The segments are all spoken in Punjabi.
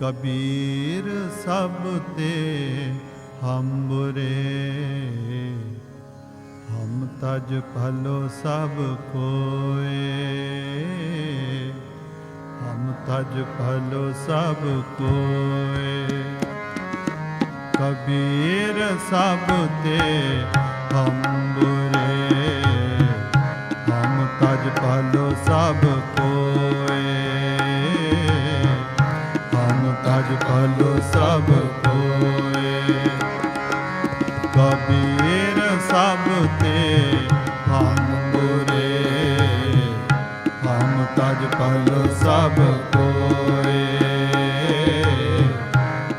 ਕਬੀਰ ਸਭ ਤੇ ਹਮ ਬੁਰੇ ਹਮ ਤਜ ਭਲੋ ਸਭ ਕੋਏ। ਹਮ ਤਜ ਭਲੋ ਸਭ ਕੋਏ। ਕਬੀਰ ਸਭ ਤੇ ਹਮ ਹਮ ਤਜ ਭਲੋ ਸਭ ਕੋਏ ਹਮ ਤਜ ਭਲੋ ਸਭ ਕੋਏ ਕਬੀਰ ਸਭ ਤੇ ਹਮ ਬੁਰੇ ਹਮ ਤਜ ਭਲੋ ਸਭ ਕੋਏ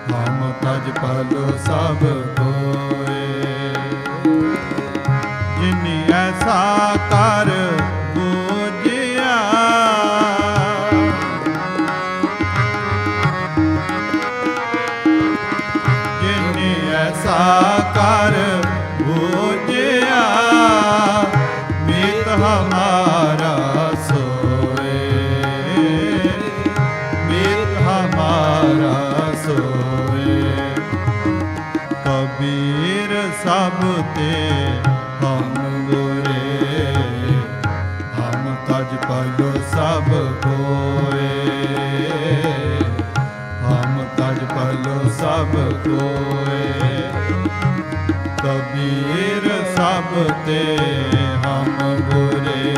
ਹਮ ਤਜ ਭਲੋ ਸਭ ਕੋਏ ਐਸਾ ਕਰ ਬੂਝਿਆ, ਮੀਤ ਹਮਾਰਾ ਸੋਏ। ਮੀਤ ਹਮਾਰਾ ਸੋਏ। ਕਬੀਰ ਸਭ ਤੇ ਹਮ ਗੁਰੇ, ਹਮ ਤਜ ਪਲੋ ਸਭ ਕੋਏ। ਹਮ ਤਜ ਪਲੋ ਸਭ ਕੋਏ। ਕਬੀਰ ਸਭ ਤੇ ਹਮ ਗੁਰੇ।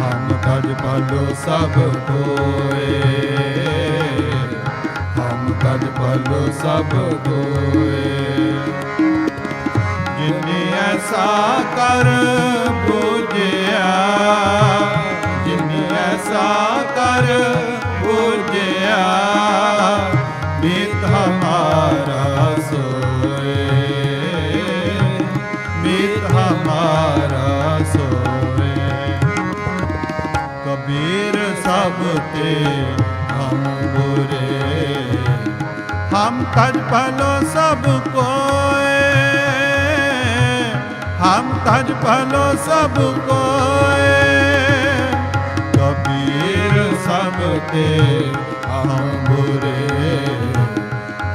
ਹਮ ਤਜ ਪਲੋ ਸਭ ਕੋਏ। ਹਮ ਤਜ ਪਲੋ ਸਭ ਕੋਏ। ਜਿਨੇ ਐਸਾ ਕਰ ਕਬੀਰ ਸਭ ਤੇ ਹਮ ਬੁਰੇ। ਹਮ ਤਜ ਭਲੋ ਸਭ ਕੋਏ। ਹਮ ਤਜ ਭਲੋ ਸਭ ਕੋਏ। ਕਬੀਰ ਸਭ ਤੇ ਹਮ ਬੁਰੇ।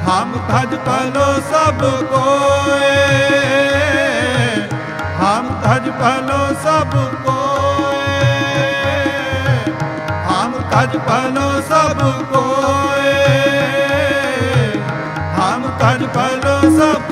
ਹਮ ਤਜ ਭਲੋ ਸਭ ਕੋਏ। ਹਮ ਤਜ ਭਲੋ ਸਭ ਕੋਏ ਤਜ ਭਲੋ ਸਭ ਕੋਏ। ਹਮ ਤਜ ਭਲੋ ਸਭ